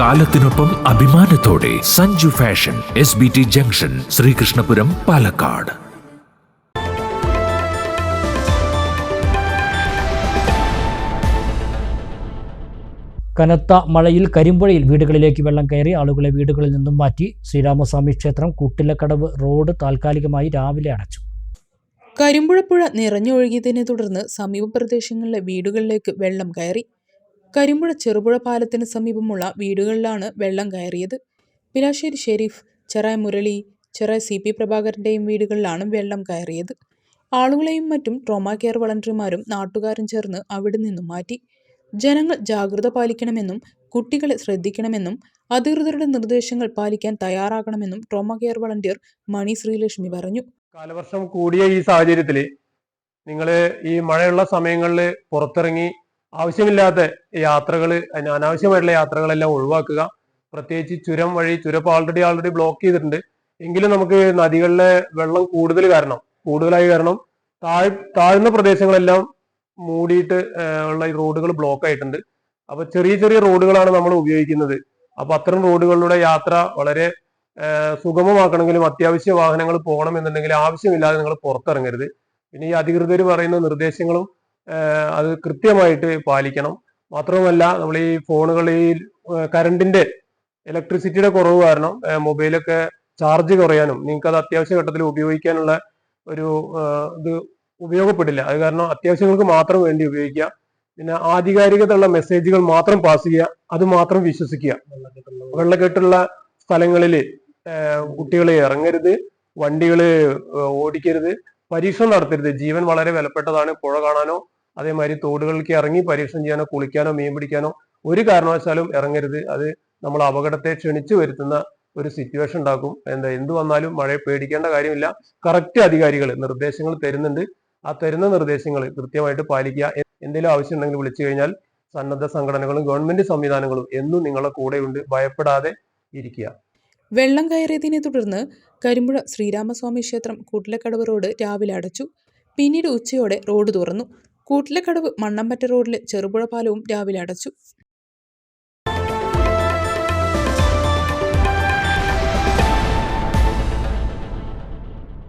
കാലത്തിനൊപ്പം അഭിമാനത്തോടെ Sanju fashion S B T junction Sreekrishnapuram Palakkad. കനത്ത മഴയിൽ കരിമ്പുഴയിൽ വീടുകളിലേക്ക് വെള്ളം കയറി ആളുകളെ വീടുകളിൽ നിന്നും മാറ്റി ശ്രീരാമസ്വാമി ക്ഷേത്രം കുട്ടിലക്കടവ് റോഡ് താൽക്കാലികമായി രാവിലെ അടച്ചു. കരിമ്പുഴപ്പുഴ നിറഞ്ഞൊഴുകിയതിനെ തുടർന്ന് സമീപ പ്രദേശങ്ങളിലെ വീടുകളിലേക്ക് വെള്ളം കയറി കരിമ്പുഴ ചെറുപുഴ പാലത്തിന് സമീപമുള്ള വീടുകളിലാണ് വെള്ളം കയറിയത്. പിലാശ്ശേരി ഷെരീഫ് ചെറായ മുരളി ചെറായ സി പി പ്രഭാകരന്റെയും വീടുകളിലാണ് വെള്ളം കയറിയത്. ആളുകളെയും മറ്റും ട്രോമാ കെയർ വളണ്ടിയർമാരും നാട്ടുകാരും ചേർന്ന് അവിടെ നിന്നും മാറ്റി. ജനങ്ങൾ ജാഗ്രത പാലിക്കണമെന്നും കുട്ടികളെ ശ്രദ്ധിക്കണമെന്നും അധികൃതരുടെ നിർദ്ദേശങ്ങൾ പാലിക്കാൻ തയ്യാറാകണമെന്നും trauma care volunteer Mani Sreelakshmi പറഞ്ഞു. കാലവർഷം കൂടിയ ഈ സാഹചര്യത്തിൽ നിങ്ങൾ ഈ മഴയുള്ള സമയങ്ങളിൽ പുറത്തിറങ്ങി ആവശ്യമില്ലാത്ത യാത്രകൾ അനാവശ്യമായിട്ടുള്ള യാത്രകളെല്ലാം ഒഴിവാക്കുക. പ്രത്യേകിച്ച് ചുരം വഴി ചുരം ആൾറെഡി ആൾറെഡി ബ്ലോക്ക് ചെയ്തിട്ടുണ്ട്. എങ്കിലും നമുക്ക് നദികളിലെ വെള്ളം കൂടുതൽ കാരണം കൂടുതലായി കാരണം താഴ് താഴ്ന്ന പ്രദേശങ്ങളെല്ലാം മൂടിയിട്ട് ഉള്ള റോഡുകൾ ബ്ലോക്ക് ആയിട്ടുണ്ട്. അപ്പൊ ചെറിയ ചെറിയ റോഡുകളാണ് നമ്മൾ ഉപയോഗിക്കുന്നത്. അപ്പൊ അത്തരം റോഡുകളിലൂടെ യാത്ര വളരെ സുഗമമാക്കണമെങ്കിലും അത്യാവശ്യ വാഹനങ്ങൾ പോകണം എന്നുണ്ടെങ്കിൽ ആവശ്യമില്ലാതെ നിങ്ങൾ പുറത്തിറങ്ങരുത്. പിന്നെ ഈ അധികൃതർ പറയുന്ന നിർദ്ദേശങ്ങളും അത് കൃത്യമായിട്ട് പാലിക്കണം. മാത്രവുമല്ല നമ്മൾ ഈ ഫോണുകളിൽ കറണ്ടിന്റെ ഇലക്ട്രിസിറ്റിയുടെ കുറവ് കാരണം മൊബൈലൊക്കെ ചാർജ് കുറയാനും നിങ്ങൾക്ക് അത് അത്യാവശ്യ ഘട്ടത്തിൽ ഉപയോഗിക്കാനുള്ള ഒരു ഇത് ഉപയോഗപ്പെടില്ല. അത് കാരണം അത്യാവശ്യങ്ങൾക്ക് മാത്രം വേണ്ടി ഉപയോഗിക്കുക. പിന്നെ ആധികാരികതയുള്ള മെസ്സേജുകൾ മാത്രം പാസ് ചെയ്യുക. അത് മാത്രം വിശ്വസിക്കുക. വെള്ളക്കെട്ടുള്ള സ്ഥലങ്ങളിൽ കുട്ടികളെ ഇറങ്ങരുത്. വണ്ടികൾ ഓടിക്കരുത്. പരീക്ഷണം നടത്തരുത്. ജീവൻ വളരെ വിലപ്പെട്ടതാണ്. പുഴ കാണാനോ അതേമാതിരി തോടുകളിലേക്ക് ഇറങ്ങി പരീക്ഷണം ചെയ്യാനോ കുളിക്കാനോ മീൻ പിടിക്കാനോ ഒരു കാരണവശാലും ഇറങ്ങരുത്. അത് നമ്മൾ അപകടത്തെ ക്ഷണിച്ചു വരുത്തുന്ന ഒരു സിറ്റുവേഷൻ ഉണ്ടാക്കും. എന്താ എന്ത് വന്നാലും മഴയെ പേടിക്കേണ്ട കാര്യമില്ല. കറക്റ്റ് അധികാരികൾ നിർദ്ദേശങ്ങൾ തരുന്നുണ്ട്. ആ തരുന്ന നിർദ്ദേശങ്ങൾ കൃത്യമായിട്ട് പാലിക്കുക. എന്തെങ്കിലും ആവശ്യം ഉണ്ടെങ്കിൽ വിളിച്ചു കഴിഞ്ഞാൽ സന്നദ്ധ സംഘടനകളും ഗവൺമെന്റ് സംവിധാനങ്ങളും എന്നും നിങ്ങളുടെ കൂടെയുണ്ട്. ഭയപ്പെടാതെ ഇരിക്കുക. വെള്ളം കയറിയതിനെ തുടർന്ന് കരിമ്പുഴ ശ്രീരാമസ്വാമി ക്ഷേത്രം കൂട്ടിലക്കടവ് റോഡ് രാവിലെ അടച്ചു. പിന്നീട് ഉച്ചയോടെ റോഡ് തുറന്നു. കൂട്ടിലക്കടവ് മണ്ണമ്പറ്റ റോഡിലെ ചെറുപുഴ പാലവും രാവിലെ അടച്ചു.